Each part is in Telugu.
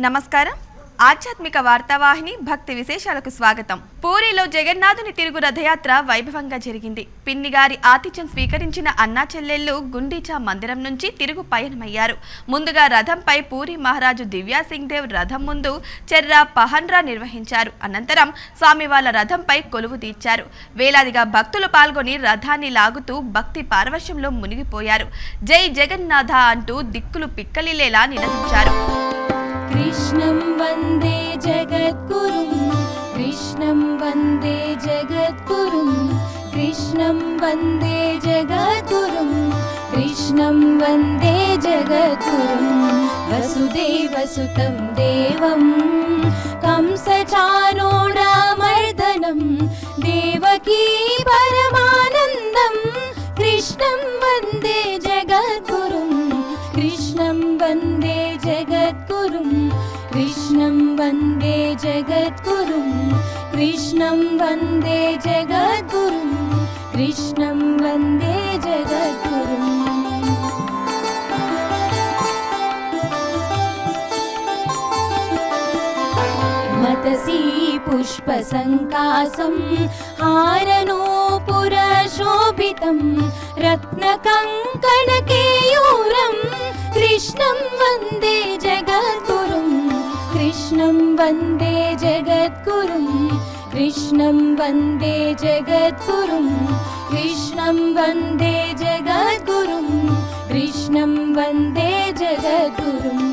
నమస్కారం. ఆధ్యాత్మిక వార్తావాహిని భక్తి విశేషాలకు స్వాగతం. పూరిలో జగన్నాథుని తిరుగు రథయాత్ర వైభవంగా జరిగింది. పిన్నిగారి ఆతిథ్యం స్వీకరించిన అన్నా చెల్లెళ్ళు గుండీచా మందిరం నుంచి తిరుగు పయనమయ్యారు. ముందుగా రథంపై పూరి మహారాజు దివ్యా సింగ్ దేవ్ రథం ముందు చెర్రా పహన్రా నిర్వహించారు. అనంతరం స్వామి వాళ్ళ రథంపై కొలువు తీర్చారు. వేలాదిగా భక్తులు పాల్గొని రథాన్ని లాగుతూ భక్తి పారవశ్యంలో మునిగిపోయారు. జై జగన్నాథ అంటూ దిక్కులు పిక్కలిలేలా నినదించారు. कृष्णं वन्दे जगद्गुरुं कृष्णं वन्दे जगद्गुरुं कृष्णं वन्दे जगद्गुरुं कृष्णं वन्दे जगद्गुरुं वसुदेवसुतं देवं कंसचानोडामर्दनं देवकी परमानन्दं कृष्णं वन्दे जगद्गुरुं कृष्णं वन्दे जगद्गुरुं कृष्णं वन्दे जगद्गुरुं कृष्णं वन्दे जगद्गुरुम् मतसि पुष्पसङ्कासं हारनूपुरशोभितं रत्नकङ्कणकेयूरं कृष्णं वन्दे जगद्गुरुं कृष्णं वन्दे जगद्गुरुं कृष्णं वन्दे जगद्गुरुं कृष्णं वन्दे जगद्गुरुं कृष्णं वन्दे जगद्गुरुम्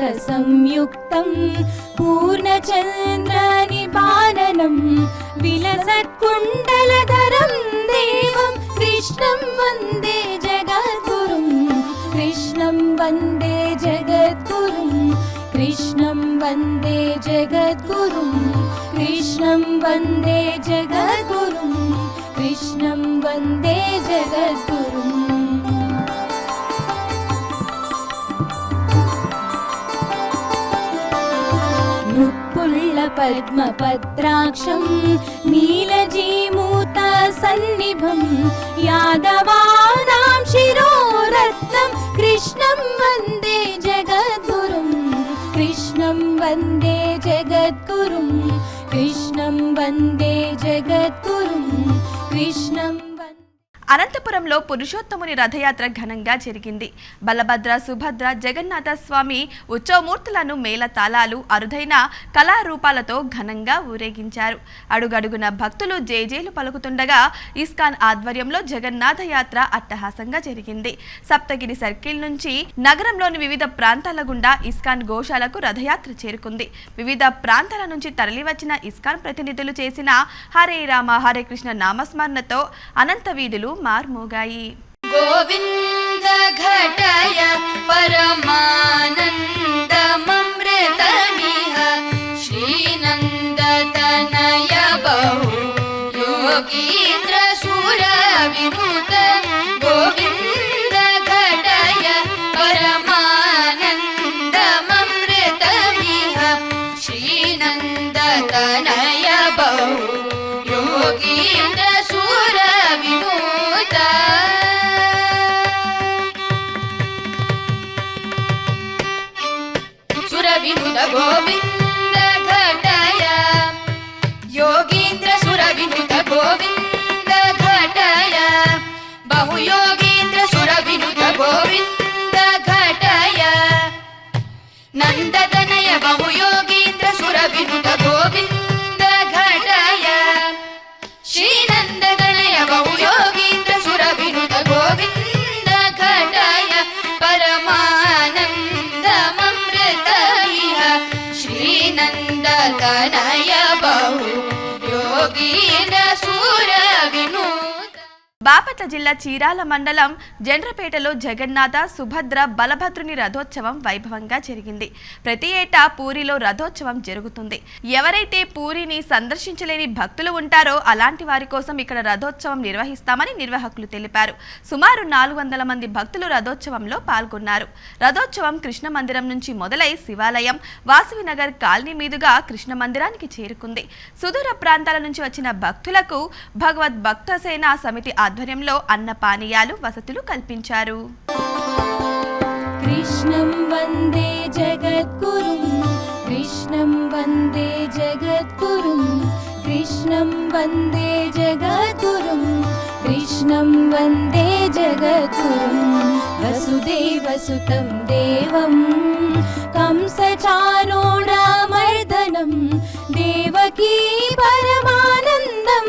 कुटिलालकसंयुक्तं पूर्णचन्द्रनिपालनं विलसत्कुण्डलधरं देवं कृष्णं वन्दे जगद्गुरुं कृष्णं वन्दे जगद्गुरुं कृष्णं वन्दे जगद्गुरुं कृष्णं वन्दे जगद्गुरुं कृष्णं वन्दे जगद्गुरुम् नुत्पुल्लपद्मपत्राक्षं नीलजीमूतसन्निभं यादवानां शिरोरत्नं कृष्णं वन्दे जगद्गुरुं कृष्णं वन्दे जगद्गुरुं कृष्णं वन्दे जगद्गुरुं कृष्णं वन्दे అనంతపురంలో పురుషోత్తముని రథయాత్ర ఘనంగా జరిగింది. బలభద్ర సుభద్ర జగన్నాథ స్వామి ఉత్సవమూర్తులను మేళతాళాలు అరుదైన కళారూపాలతో ఘనంగా ఊరేగించారు. అడుగడుగున భక్తులు జేజేలు పలుకుతుండగా ఇస్కాన్ ఆధ్వర్యంలో జగన్నాథ యాత్ర అట్టహాసంగా జరిగింది. సప్తగిరి సర్కిల్ నుంచి నగరంలోని వివిధ ప్రాంతాల గుండా ఇస్కాన్ గోశాలకు రథయాత్ర చేరుకుంది. వివిధ ప్రాంతాల నుంచి తరలివచ్చిన ఇస్కాన్ ప్రతినిధులు చేసిన హరే రామ హరే కృష్ణ నామస్మరణతో అనంత వీధులు మార్మోగాయి. గోవింద ఘటయ పరమానందమృతమిహ శ్రీనందతనయ బహు యోగీంద్ర సుర వినుత 바보요? బాపట్ల జిల్లా చీరాల మండలం జండ్రపేటలో జగన్నాథ సుభద్ర బలభద్రుని రథోత్సవం వైభవంగా జరిగింది. ప్రతి ఏటా పూరిలో రథోత్సవం జరుగుతుంది. ఎవరైతే పూరిని సందర్శించలేని భక్తులు ఉంటారో అలాంటి వారి కోసం ఇక్కడ రథోత్సవం నిర్వహిస్తామని నిర్వాహకులు తెలిపారు. సుమారు నాలుగు వందల మంది భక్తులు రథోత్సవంలో పాల్గొన్నారు. రథోత్సవం కృష్ణ మందిరం నుంచి మొదలై శివాలయం వాసవినగర్ కాలనీ మీదుగా కృష్ణ మందిరానికి చేరుకుంది. సుదూర ప్రాంతాల నుంచి వచ్చిన భక్తులకు భగవద్ భక్తసేన సమితి ఆధ్వర్యంలో అన్న పానీయాలు వసతులు కల్పించారు. కృష్ణం వందే జగద్గురు కృష్ణం వందే కృష్ణం వందే కృష్ణం వందే వసుదేవసుతం దేవం కంసచానోడామర్దనం దేవకీ పరమానందం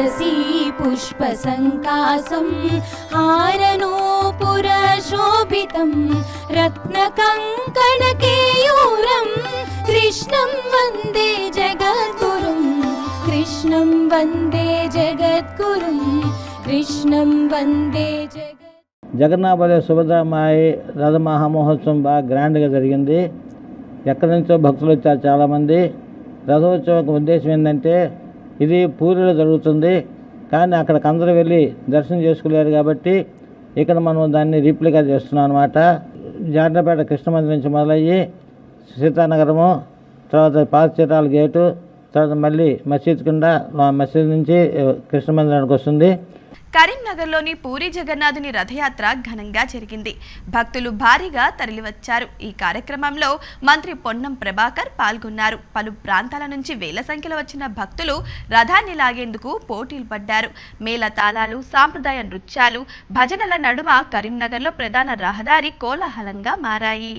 मतसि पुष्पसङ्कासं हारनूपुरशोभितं रत्नकङ्कणकेयूरं कृष्णं वन्दे जगद्गुरुं कृष्णं वन्दे जगद्गुरुं कृष्णं वन्दे जगत् జగన్నాథ సుభద్రమాయి రథ మహామహోత్సవం బాగా గ్రాండ్గా జరిగింది ఎక్కడి నుంచో భక్తులు వచ్చారు చాలామంది రథోత్సవం ఉద్దేశం ఏంటంటే ఇది పూరిలో జరుగుతుంది. కానీ అక్కడికి అందరూ వెళ్ళి దర్శనం చేసుకోలేరు కాబట్టి ఇక్కడ మనం దాన్ని రీప్లికా చేస్తున్నాం అనమాట జాడ్రపేట కృష్ణ మందిరం నుంచి మొదలయ్యి సీతానగరము తర్వాత పాతచీరాల గేటు తర్వాత మళ్ళీ మసీద్ కింద మసీద్ నుంచి కృష్ణ మందిరానికి వస్తుంది. కరీంనగర్లోని పూరి జగన్నాథుని రథయాత్ర ఘనంగా జరిగింది. భక్తులు భారీగా తరలివచ్చారు. ఈ కార్యక్రమంలో మంత్రి పొన్నం ప్రభాకర్ పాల్గొన్నారు. పలు ప్రాంతాల నుంచి వేల సంఖ్యలో వచ్చిన భక్తులు రథాన్ని లాగేందుకు పోటీలు పడ్డారు. మేళ తాళాలు సాంప్రదాయ నృత్యాలు భజనల నడుమ కరీంనగర్లో ప్రధాన రహదారి కోలాహలంగా మారాయి.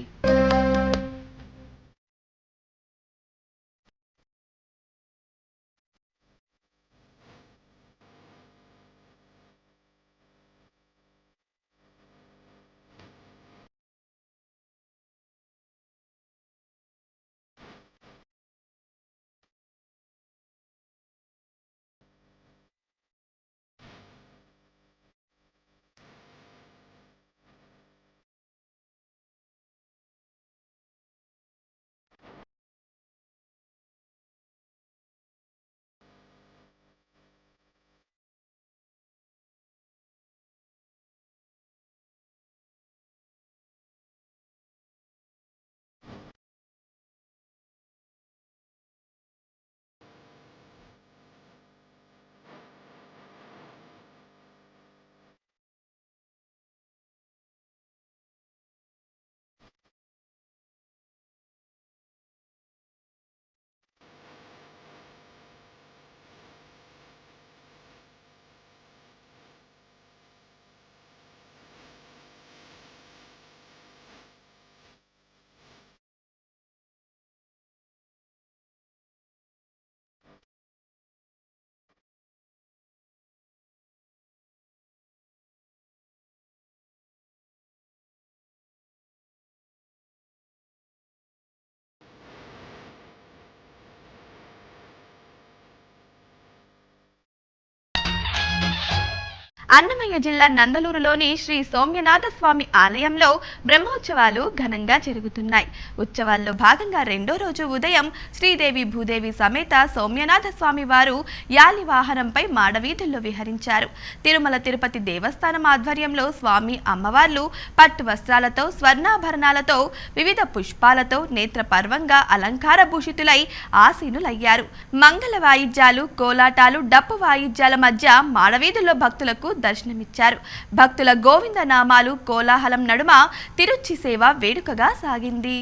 అన్నమయ్య జిల్లా నందలూరులోని శ్రీ సోమ్యనాథ స్వామి ఆలయంలో బ్రహ్మోత్సవాలు ఘనంగా జరుగుతున్నాయి. ఉత్సవాల్లో భాగంగా రెండో రోజు ఉదయం శ్రీదేవి భూదేవి సమేత సోమ్యనాథ స్వామి వారు యాలి వాహనంపై మాడవీధుల్లో విహరించారు. తిరుమల తిరుపతి దేవస్థానం ఆధ్వర్యంలో స్వామి అమ్మవార్లు పట్టు వస్త్రాలతో స్వర్ణాభరణాలతో వివిధ పుష్పాలతో నేత్ర పర్వంగా అలంకార భూషితులై ఆసీనులయ్యారు. మంగళ వాయిద్యాలు కోలాటాలు డప్పు వాయిద్యాల మధ్య మాడవీధుల్లో భక్తులకు దర్శనమిచ్చారు. భక్తుల గోవింద నామాలు కోలాహలం నడుమ తిరుచి సేవ వేడుకగా సాగింది.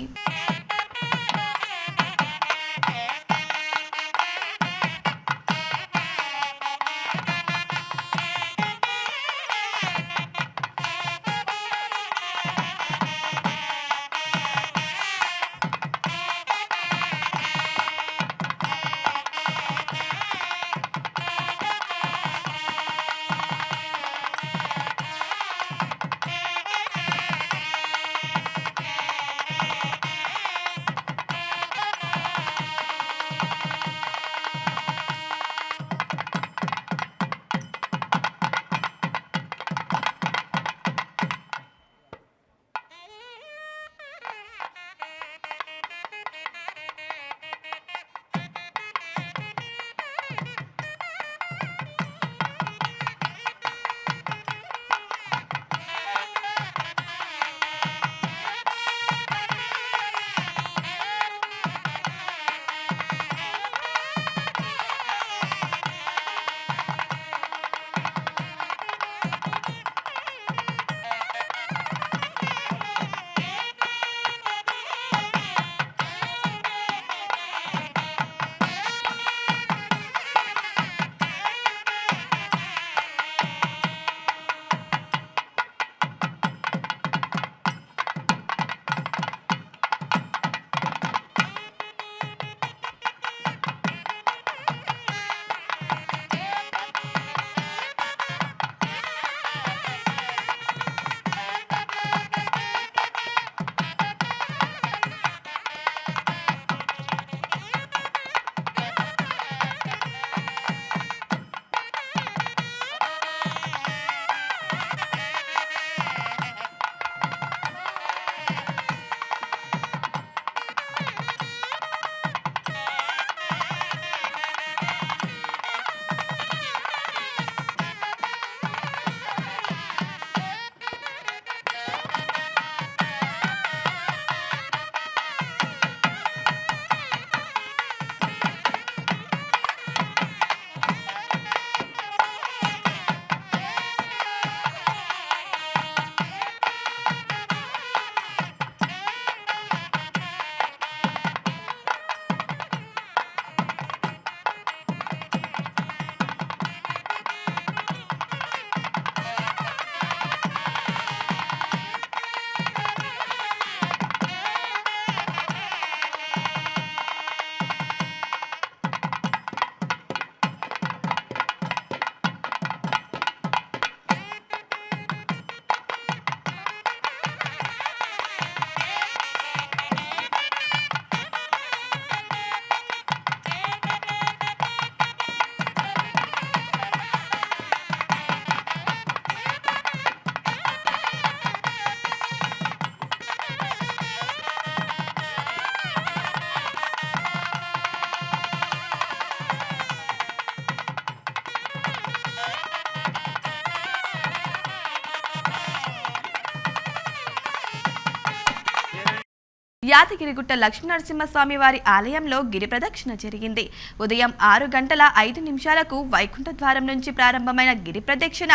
యాదగిరిగుట్ట లక్ష్మీనరసింహస్వామి వారి ఆలయంలో గిరి ప్రదక్షిణ జరిగింది. ఉదయం ఆరు గంటల ఐదు నిమిషాలకు వైకుంఠ ద్వారం నుంచి ప్రారంభమైన గిరి ప్రదక్షిణ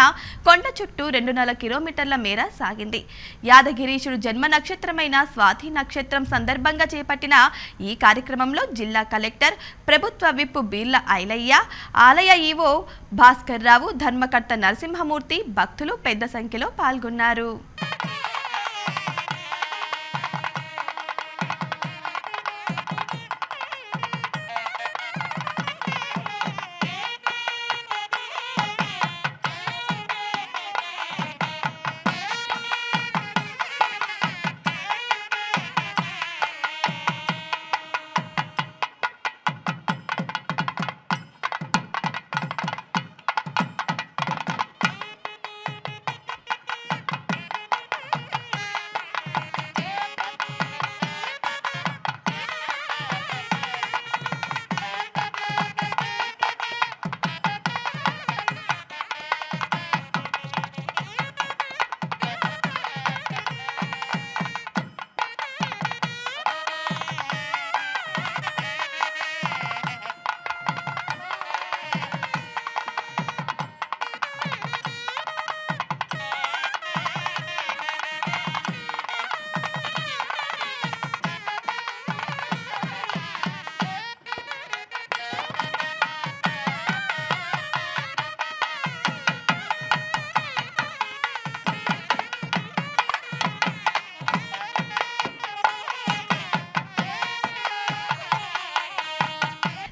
కొండ చుట్టూ రెండున్నర కిలోమీటర్ల మేర సాగింది. యాదగిరీశుడు జన్మ నక్షత్రమైన స్వాతి నక్షత్రం సందర్భంగా చేపట్టిన ఈ కార్యక్రమంలో జిల్లా కలెక్టర్ ప్రభుత్వ విప్ బీర్ల ఐలయ్య ఆలయ ఈవో భాస్కర్ రావు ధర్మకర్త నరసింహమూర్తి భక్తులు పెద్ద సంఖ్యలో పాల్గొన్నారు.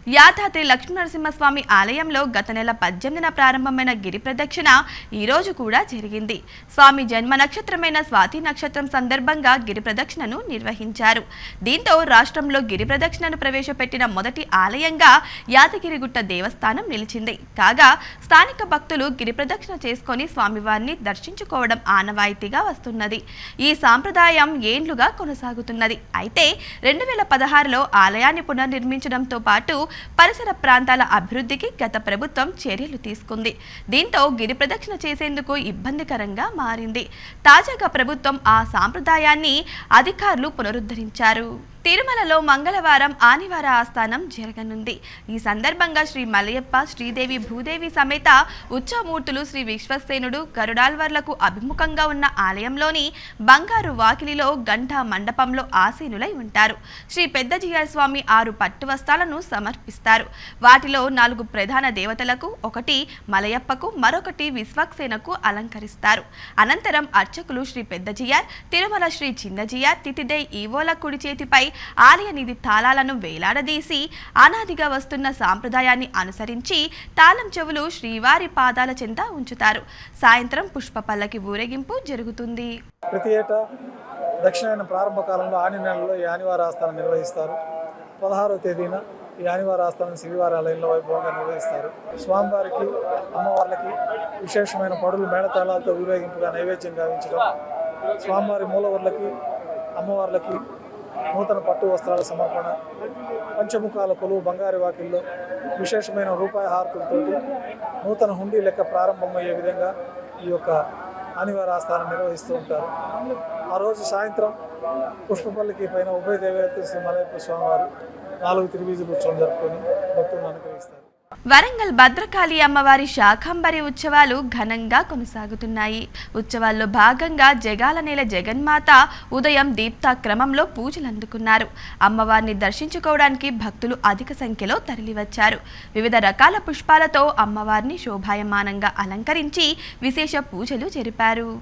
యాదాద్రి లక్ష్మీనరసింహస్వామి ఆలయంలో గత నెల పద్దెనిమిదిన ప్రారంభమైన గిరి ప్రదక్షిణ ఈరోజు కూడా జరిగింది. స్వామి జన్మ నక్షత్రమైన స్వాతి నక్షత్రం సందర్భంగా గిరి ప్రదక్షిణను నిర్వహించారు. దీంతో రాష్ట్రంలో గిరి ప్రదక్షిణను ప్రవేశపెట్టిన మొదటి ఆలయంగా యాదగిరిగుట్ట దేవస్థానం నిలిచింది. కాగా స్థానిక భక్తులు గిరి ప్రదక్షిణ చేసుకొని స్వామివారిని దర్శించుకోవడం ఆనవాయితీగా వస్తున్నది. ఈ సాంప్రదాయం ఏండ్లుగా కొనసాగుతున్నది. అయితే రెండు వేల పదహారులో ఆలయాన్ని పునర్నిర్మించడంతో పాటు పరిసర ప్రాంతాల అభివృద్ధికి గత ప్రభుత్వం చర్యలు తీసుకుంది. దీంతో గిరి ప్రదక్షిణ చేసేందుకు ఇబ్బందికరంగా మారింది. తాజాగా ప్రభుత్వం ఆ సాంప్రదాయాన్ని అధికారులు పునరుద్ధరించారు. తిరుమలలో మంగళవారం ఆనివార ఆస్థానం జరగనుంది. ఈ సందర్భంగా శ్రీ మలయప్ప శ్రీదేవి భూదేవి సమేత ఉచ్చమూర్తులు శ్రీ విశ్వసేనుడు గరుడాల్వర్లకు అభిముఖంగా ఉన్న ఆలయంలోని బంగారు వాకిలిలో గంట మండపంలో ఆసీనులై ఉంటారు. శ్రీ పెద్దజీయర్ స్వామి ఆరు పట్టు వస్త్రాలను సమర్పిస్తారు. వాటిలో నాలుగు ప్రధాన దేవతలకు ఒకటి మలయప్పకు మరొకటి విశ్వక్సేనకు అలంకరిస్తారు. అనంతరం అర్చకులు శ్రీ పెద్దజియార్ తిరుమల శ్రీ చిన్నజియార్ తితిదే ఈవోల కుడి చేతిపై ఆలయ నిధి తాళాలను వేలాడదీసి అనాదిగా వస్తున్న సాంప్రదాయాన్ని అనుసరించి తాళం చెవులు శ్రీవారి పాదాల చెంత ఉంచుతారు. సాయంత్రం పుష్ప పల్లకి ఊరేగింపు జరుగుతుంది. ప్రతి ఏటా దక్షిణాయన ప్రారంభ కాలంలో ఆని నెలలో ఈ ఆనివార ఆస్థానం నిర్వహిస్తారు. పదహారవ తేదీన ఈ ఆనివార ఆస్థానం శ్రీవారి ఆలయంలో వైభవంగా నిర్వహిస్తారు. స్వామివారికి అమ్మవార్లకి విశేషమైన పడులు మేళతాళాలతో ఊరేగింపుగా నైవేద్యం గావించడం స్వామివారి మూలవర్లకి అమ్మవార్లకి నూతన పట్టు వస్త్రాల సమర్పణ పంచముఖాల కొలువు బంగారు వాకిల్లో విశేషమైన రూపాయి హారతులతోటి నూతన హుండీ లెక్క ప్రారంభమయ్యే విధంగా ఈ యొక్క ఆనివార ఆస్థానం నిర్వహిస్తూ ఉంటారు. ఆ రోజు సాయంత్రం పుష్పపల్లికి పైన ఉభయ దేవేంద్ర శ్రీ మలయప్ప స్వామివారు నాలుగు తిరువీజులు ఉత్సవం జరుపుకొని భక్తులను అనుగ్రహిస్తారు. వరంగల్ భద్రకాళి అమ్మవారి శాకంబరి ఉత్సవాలు ఘనంగా కొనసాగుతున్నాయి. ఉత్సవాల్లో భాగంగా జగాల నేల జగన్మాత ఉదయం దీప్త క్రమంలో పూజలు అందుకున్నారు. అమ్మవారిని దర్శించుకోవడానికి భక్తులు అధిక సంఖ్యలో తరలివచ్చారు. వివిధ రకాల పుష్పాలతో అమ్మవారిని శోభాయమానంగా అలంకరించి విశేష పూజలు జరిపారు.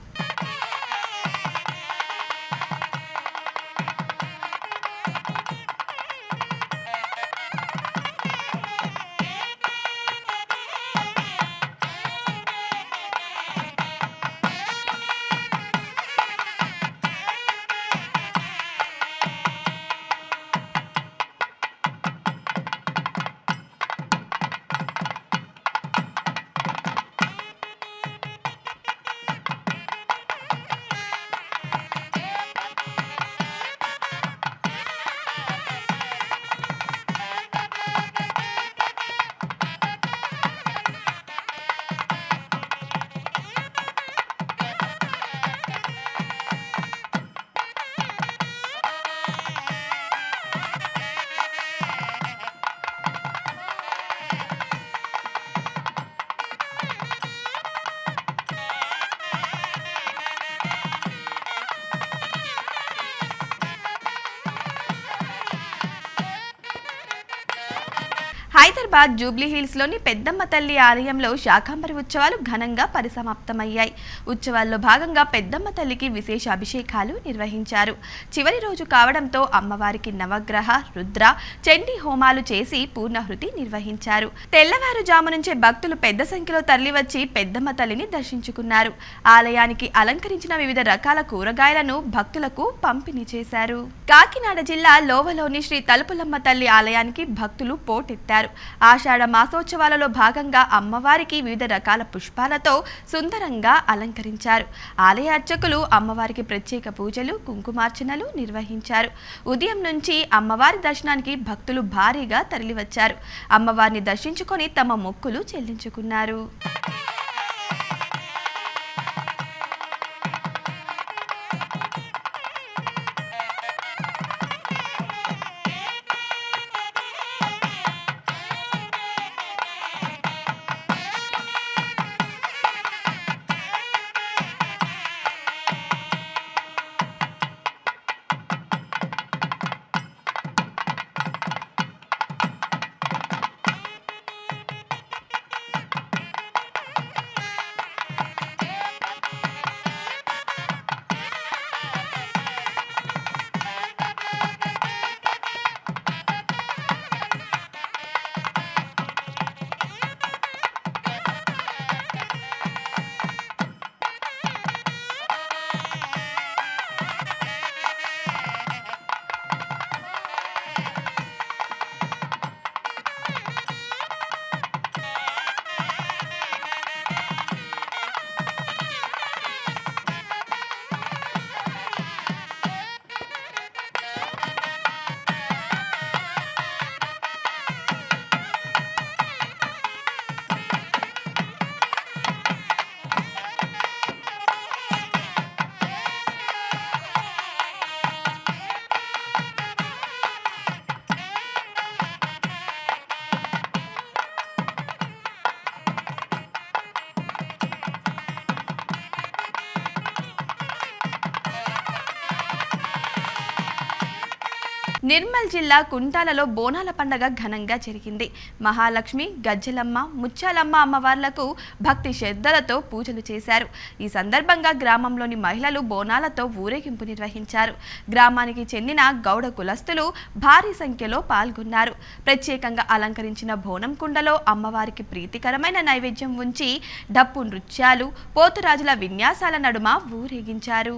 హైదరాబాద్ జూబ్లీ హిల్స్లోని పెద్దమ్మ తల్లి ఆలయంలో శాకాంబరి ఉత్సవాలు ఘనంగా పరిసమాప్తమయ్యాయి. ఉత్సవాల్లో భాగంగా పెద్దమ్మ తల్లికి విశేష అభిషేకాలు నిర్వహించారు. చివరి రోజు కావడంతో అమ్మవారికి నవగ్రహ రుద్ర చండీ హోమాలు చేసి పూర్ణహృతి నిర్వహించారు. తెల్లవారుజాము నుంచే భక్తులు పెద్ద సంఖ్యలో తరలివచ్చి పెద్దమ్మ తల్లిని దర్శించుకున్నారు. ఆలయానికి అలంకరించిన వివిధ రకాల కూరగాయలను భక్తులకు పంపిణీ చేశారు. కాకినాడ జిల్లా లోవలోని శ్రీ తలుపులమ్మ తల్లి ఆలయానికి భక్తులు పోటెత్తారు. ఆషాఢ మాసోత్సవాలలో భాగంగా అమ్మవారికి వివిధ రకాల పుష్పాలతో సుందరంగా అలంకరించారు. ఆలయ అర్చకులు అమ్మవారికి ప్రత్యేక పూజలు కుంకుమార్చనలు నిర్వహించారు. ఉదయం నుంచి అమ్మవారి దర్శనానికి భక్తులు భారీగా తరలివచ్చారు. అమ్మవారిని దర్శించుకొని తమ మొక్కులు చెల్లించుకున్నారు. నిర్మల్ జిల్లా కుంటాలలో బోనాల పండగ ఘనంగా జరిగింది. మహాలక్ష్మి గజ్జలమ్మ ముచ్చాలమ్మ అమ్మవార్లకు భక్తి శ్రద్ధలతో పూజలు చేశారు. ఈ సందర్భంగా గ్రామంలోని మహిళలు బోనాలతో ఊరేగింపు నిర్వహించారు. గ్రామానికి చెందిన గౌడ కులస్తులు భారీ సంఖ్యలో పాల్గొన్నారు. ప్రత్యేకంగా అలంకరించిన బోనం కుండలో అమ్మవారికి ప్రీతికరమైన నైవేద్యం ఉంచి డప్పు నృత్యాలు పోతురాజుల విన్యాసాల నడుమ ఊరేగించారు.